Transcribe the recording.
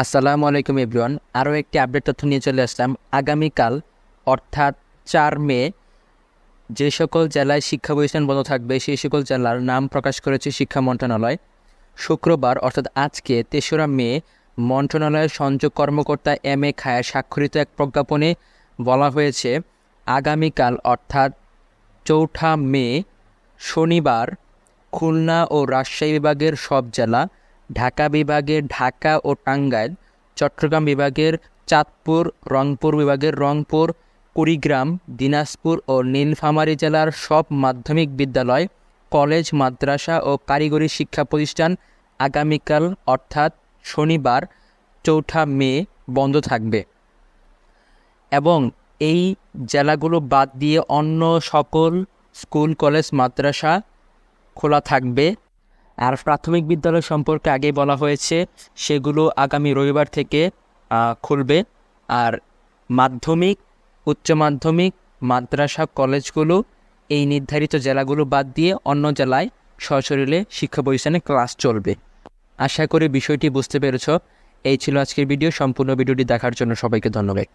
আসসালামু আলাইকুম এভরিওয়ান। আরও একটি আপডেট তথ্য নিয়ে চলে আসলাম। আগামীকাল, অর্থাৎ চার মে, যে সকল জেলায় শিক্ষা প্রতিষ্ঠান বন্ধ থাকবে, সেই সকল জেলার নাম প্রকাশ করেছে শিক্ষা মন্ত্রণালয়। শুক্রবার, অর্থাৎ আজকে, তেসরা মে, মন্ত্রণালয়ের সংযোগ কর্মকর্তা এম এ খায়া স্বাক্ষরিত এক প্রজ্ঞাপনে বলা হয়েছে, আগামীকাল, অর্থাৎ চৌঠা মে, শনিবার, খুলনা ও রাজশাহী বিভাগের সব জেলা ঢাকা বিভাগের ঢাকা ও টাঙ্গাইল, চট্টগ্রাম বিভাগের চাঁদপুর, রংপুর বিভাগের রংপুর, কুড়িগ্রাম, দিনাজপুর ও নীলফামারী জেলার সব মাধ্যমিক বিদ্যালয়, কলেজ, মাদ্রাসা ও কারিগরি শিক্ষা প্রতিষ্ঠান আগামীকাল অর্থাৎ শনিবার, চৌঠা মে বন্ধ থাকবে। এবং এই জেলাগুলো বাদ দিয়ে অন্য সকল স্কুল, কলেজ, মাদ্রাসা খোলা থাকবে। আর প্রাথমিক বিদ্যালয় সম্পর্কে আগে বলা হয়েছে, সেগুলো আগামী রবিবার থেকে খুলবে। আর মাধ্যমিক, উচ্চ মাধ্যমিক, মাদ্রাসা, কলেজগুলো, এই নির্ধারিত জেলাগুলো বাদ দিয়ে অন্য জেলায় সশরীরে শিক্ষা প্রতিষ্ঠানে ক্লাস চলবে। আশা করি বিষয়টি বুঝতে পেরেছ। এই ছিল আজকের ভিডিও। সম্পূর্ণ ভিডিওটি দেখার জন্য সবাইকে ধন্যবাদ।